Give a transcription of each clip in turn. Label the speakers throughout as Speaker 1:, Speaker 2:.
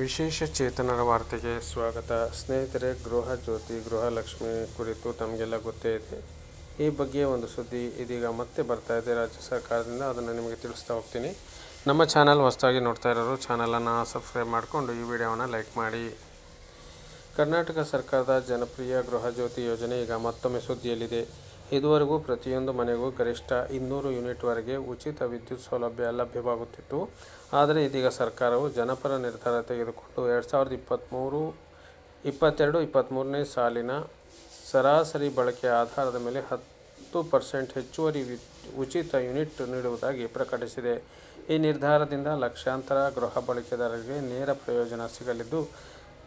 Speaker 1: ವಿಶೇಷ ಚೇತನರ ವಾರ್ತೆಗೆ ಸ್ವಾಗತ. ಸ್ನೇಹಿತರೆ, ಗೃಹ ಜ್ಯೋತಿ ಗೃಹಲಕ್ಷ್ಮಿ ಕುರಿತು ತಮಗೆಲ್ಲ ಗೊತ್ತೇ ಇದೆ. ಈ ಬಗ್ಗೆ ಒಂದು ಸುದ್ದಿ ಇದೀಗ ಮತ್ತೆ ಬರ್ತಾ ಇದೆ ರಾಜ್ಯ ಸರ್ಕಾರದಿಂದ. ಅದನ್ನು ನಿಮಗೆ ತಿಳಿಸ್ತಾ ಹೋಗ್ತೀನಿ. ನಮ್ಮ ಚಾನಲ್ ಹೊಸದಾಗಿ ನೋಡ್ತಾ ಇರೋರು ಚಾನಲನ್ನು ಸಬ್ಸ್ಕ್ರೈಬ್ ಮಾಡಿಕೊಂಡು ಈ ವಿಡಿಯೋವನ್ನು ಲೈಕ್ ಮಾಡಿ. ಕರ್ನಾಟಕ ಸರ್ಕಾರದ ಜನಪ್ರಿಯ ಗೃಹ ಜ್ಯೋತಿ ಯೋಜನೆ ಈಗ ಮತ್ತೊಮ್ಮೆ ಸುದ್ದಿಯಲ್ಲಿದೆ. ಇದುವರೆಗೂ ಪ್ರತಿಯೊಂದು ಮನೆಗೂ ಗರಿಷ್ಠ ಇನ್ನೂರು ಯೂನಿಟ್ವರೆಗೆ ಉಚಿತ ವಿದ್ಯುತ್ ಸೌಲಭ್ಯ ಲಭ್ಯವಾಗುತ್ತಿತ್ತು. ಆದರೆ ಇದೀಗ ಸರ್ಕಾರವು ಜನಪರ ನಿರ್ಧಾರ ತೆಗೆದುಕೊಂಡು ಎರಡು ಸಾವಿರದ ಇಪ್ಪತ್ತ್ಮೂರು ಇಪ್ಪತ್ತೆರಡು ಇಪ್ಪತ್ತ್ಮೂರನೇ ಸಾಲಿನ ಸರಾಸರಿ ಬಳಕೆಯ ಆಧಾರದ ಮೇಲೆ ಹತ್ತು ಪರ್ಸೆಂಟ್ ಹೆಚ್ಚುವರಿ ಉಚಿತ ಯೂನಿಟ್ ನೀಡುವುದಾಗಿ ಪ್ರಕಟಿಸಿದೆ. ಈ ನಿರ್ಧಾರದಿಂದ ಲಕ್ಷಾಂತರ ಗೃಹ ಬಳಕೆದಾರರಿಗೆ ನೇರ ಪ್ರಯೋಜನ ಸಿಗಲಿದ್ದು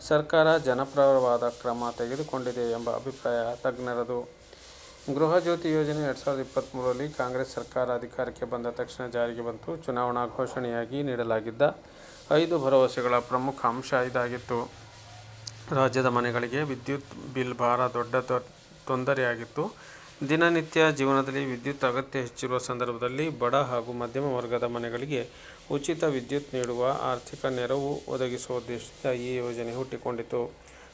Speaker 1: ಸರ್ಕಾರ ಜನಪ್ರವಾದ ಕ್ರಮ ತೆಗೆದುಕೊಂಡಿದೆ ಎಂಬ ಅಭಿಪ್ರಾಯ ತಜ್ಞರದು. ಗೃಹ ಜ್ಯೋತಿ ಯೋಜನೆ ಎರಡು ಸಾವಿರದ ಇಪ್ಪತ್ತ್ಮೂರರಲ್ಲಿ ಕಾಂಗ್ರೆಸ್ ಸರ್ಕಾರ ಅಧಿಕಾರಕ್ಕೆ ಬಂದ ತಕ್ಷಣ ಜಾರಿಗೆ ಬಂತು. ಚುನಾವಣಾ ಘೋಷಣೆಯಾಗಿ ನೀಡಲಾಗಿದ್ದ ಐದು ಭರವಸೆಗಳ ಪ್ರಮುಖ ಅಂಶ ಇದಾಗಿತ್ತು. ರಾಜ್ಯದ ಮನೆಗಳಿಗೆ ವಿದ್ಯುತ್ ಬಿಲ್ ಭಾರ ದೊಡ್ಡ ತೊಂದರೆಯಾಗಿತ್ತು. ದಿನನಿತ್ಯ ಜೀವನದಲ್ಲಿ ವಿದ್ಯುತ್ ಅಗತ್ಯ ಹೆಚ್ಚಿರುವ ಸಂದರ್ಭದಲ್ಲಿ ಬಡ ಹಾಗೂ ಮಧ್ಯಮ ವರ್ಗದ ಮನೆಗಳಿಗೆ ಉಚಿತ ವಿದ್ಯುತ್ ನೀಡುವ ಆರ್ಥಿಕ ನೆರವು ಒದಗಿಸುವ ಉದ್ದೇಶದಿಂದ ಈ ಯೋಜನೆ ಹುಟ್ಟಿಕೊಂಡಿತು.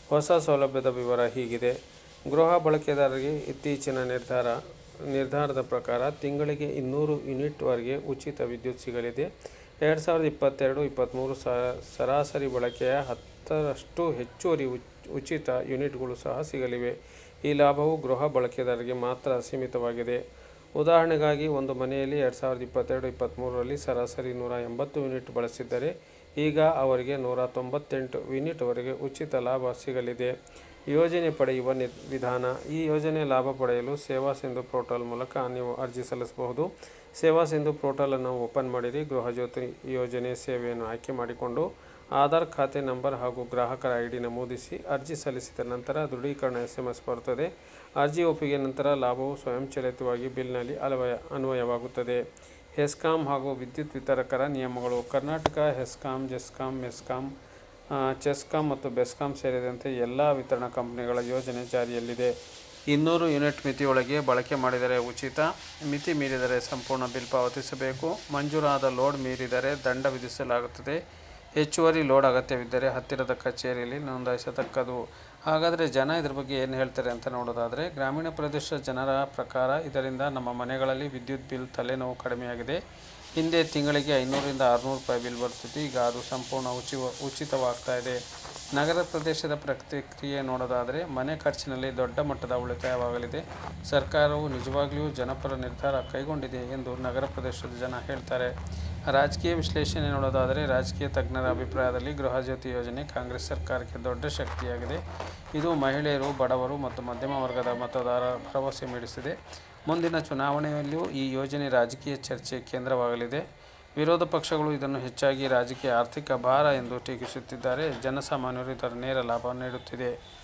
Speaker 1: ಹೊಸ ಸೌಲಭ್ಯದ ವಿವರ ಹೀಗಿದೆ. ಗೃಹ ಬಳಕೆದಾರರಿಗೆ ಇತ್ತೀಚಿನ ನಿರ್ಧಾರ, ನಿರ್ಧಾರದ ಪ್ರಕಾರ ತಿಂಗಳಿಗೆ ಇನ್ನೂರು ಯೂನಿಟ್ವರೆಗೆ ಉಚಿತ ವಿದ್ಯುತ್ ಸಿಗಲಿದೆ. ಎರಡು ಸಾವಿರದ ಇಪ್ಪತ್ತೆರಡು ಇಪ್ಪತ್ತ್ಮೂರು ಸರಾಸರಿ ಬಳಕೆಯ ಹತ್ತರಷ್ಟು ಹೆಚ್ಚುವರಿ ಉಚ್- ಉಚಿತ ಯೂನಿಟ್ಗಳು ಸಹ ಸಿಗಲಿವೆ. ಈ ಲಾಭವು ಗೃಹ ಬಳಕೆದಾರರಿಗೆ ಮಾತ್ರ ಸೀಮಿತವಾಗಿದೆ. ಉದಾಹರಣೆಗಾಗಿ, ಒಂದು ಮನೆಯಲ್ಲಿ ಎರಡು ಸಾವಿರದ ಇಪ್ಪತ್ತೆರಡು ಇಪ್ಪತ್ತ್ಮೂರರಲ್ಲಿ ಸರಾಸರಿ ನೂರ ಎಂಬತ್ತು ಯೂನಿಟ್ ಬಳಸಿದ್ದರೆ, ಈಗ ಅವರಿಗೆ ನೂರ ತೊಂಬತ್ತೆಂಟು ಯೂನಿಟ್ವರೆಗೆ ಉಚಿತ ಲಾಭ ಸಿಗಲಿದೆ. ಯೋಜನೆ ಪಡೆಯುವ ನಿ, ವಿಧಾನ. ಈ ಯೋಜನೆ ಲಾಭ ಪಡೆಯಲು ಸೇವಾ ಸಿಂಧು ಪೋರ್ಟಲ್ ಮೂಲಕ ನೀವು ಅರ್ಜಿ ಸಲ್ಲಿಸಬಹುದು. ಸೇವಾ ಸಿಂಧು ಪೋರ್ಟಲನ್ನು ಓಪನ್ ಮಾಡಿರಿ. ಗೃಹ ಜ್ಯೋತಿ ಯೋಜನೆ ಸೇವೆಯನ್ನು ಆಯ್ಕೆ ಮಾಡಿಕೊಂಡು ಆಧಾರ್ ಖಾತೆ ನಂಬರ್ ಹಾಗೂ ಗ್ರಾಹಕರ ಐ ಡಿ ನಮೂದಿಸಿ ಅರ್ಜಿ ಸಲ್ಲಿಸಿದ ನಂತರ ದೃಢೀಕರಣ ಎಸ್ ಎಂ ಎಸ್ ಬರುತ್ತದೆ. ಅರ್ಜಿ ಒಪ್ಪಿಗೆ ನಂತರ ಲಾಭವು ಸ್ವಯಂಚಾಲಿತವಾಗಿ ಬಿಲ್ನಲ್ಲಿ ಅಲವಯ, ಅನ್ವಯವಾಗುತ್ತದೆ. ಹೆಸ್ಕಾಂ ಹಾಗೂ ವಿದ್ಯುತ್ ವಿತರಕರ ನಿಯಮಗಳು ಕರ್ನಾಟಕ ಹೆಸ್ಕಾಂ, ಜೆಸ್ಕಾಂ, ಮೆಸ್ಕಾಂ ಚೆಸ್ಕಾಂ ಮತ್ತು ಬೆಸ್ಕಾಂ ಸೇರಿದಂತೆ ಎಲ್ಲ ವಿತರಣಾ ಕಂಪನಿಗಳ ಯೋಜನೆ ಜಾರಿಯಲ್ಲಿದೆ. ಇನ್ನೂರು ಯೂನಿಟ್ ಮಿತಿಯೊಳಗೆ ಬಳಕೆ ಮಾಡಿದರೆ ಉಚಿತ. ಮಿತಿ ಮೀರಿದರೆ ಸಂಪೂರ್ಣ ಬಿಲ್ ಪಾವತಿಸಬೇಕು. ಮಂಜೂರಾದ ಲೋಡ್ ಮೀರಿದರೆ ದಂಡ ವಿಧಿಸಲಾಗುತ್ತದೆ. ಹೆಚ್ಚುವರಿ ಲೋಡ್ ಅಗತ್ಯವಿದ್ದರೆ ಹತ್ತಿರದ ಕಚೇರಿಯಲ್ಲಿ ನೋಂದಾಯಿಸತಕ್ಕದು ಹಾಗಾದರೆ ಜನ ಇದ್ರ ಬಗ್ಗೆ ಏನು ಹೇಳ್ತಾರೆ ಅಂತ ನೋಡೋದಾದರೆ, ಗ್ರಾಮೀಣ ಪ್ರದೇಶದ ಜನರ ಪ್ರಕಾರ ಇದರಿಂದ ನಮ್ಮ ಮನೆಗಳಲ್ಲಿ ವಿದ್ಯುತ್ ಬಿಲ್ ತಲೆನೋವು ಕಡಿಮೆಯಾಗಿದೆ. ಹಿಂದೆ ತಿಂಗಳಿಗೆ ಐನೂರಿಂದ ಆರುನೂರು ರೂಪಾಯಿ ಬಿಲ್ ಬರ್ತಿತ್ತು ಈಗ ಅದು ಸಂಪೂರ್ಣ ಉಚಿ ಉಚಿತವಾಗ್ತಾ ಇದೆ. ನಗರ ಪ್ರದೇಶದ ಪ್ರತಿಕ್ರಿಯೆ ನೋಡೋದಾದರೆ, ಮನೆ ಖರ್ಚಿನಲ್ಲಿ ದೊಡ್ಡ ಮಟ್ಟದ ಉಳಿತಾಯವಾಗಲಿದೆ. ಸರ್ಕಾರವು ನಿಜವಾಗ್ಲೂ ಜನಪರ ನಿರ್ಧಾರ ಕೈಗೊಂಡಿದೆ ಎಂದು ನಗರ ಪ್ರದೇಶದ ಜನ ಹೇಳ್ತಾರೆ. ರಾಜಕೀಯ ವಿಶ್ಲೇಷಣೆ ನೋಡೋದಾದರೆ ರಾಜಕೀಯ ತಜ್ಞರ ಅಭಿಪ್ರಾಯದಲ್ಲಿ ಗೃಹ ಜ್ಯೋತಿ ಯೋಜನೆ ಕಾಂಗ್ರೆಸ್ ಸರ್ಕಾರಕ್ಕೆ ದೊಡ್ಡ ಶಕ್ತಿಯಾಗಿದೆ. ಇದು ಮಹಿಳೆಯರು, ಬಡವರು ಮತ್ತು ಮಧ್ಯಮ ವರ್ಗದ ಮತದಾರರ ಭರವಸೆ ಮೂಡಿಸಿದೆ. ಮುಂದಿನ ಚುನಾವಣೆಯಲ್ಲಿಯೂ ಈ ಯೋಜನೆ ರಾಜಕೀಯ ಚರ್ಚೆ ಕೇಂದ್ರವಾಗಲಿದೆ. ವಿರೋಧ ಪಕ್ಷಗಳು ಇದನ್ನು ಹೆಚ್ಚಾಗಿ ರಾಜಕೀಯ ಆರ್ಥಿಕ ಭಾರ ಎಂದು ಟೀಕಿಸುತ್ತಿದ್ದಾರೆ. ಜನಸಾಮಾನ್ಯರು ಇದರ ನೇರ ಲಾಭ ನೀಡುತ್ತಿದೆ.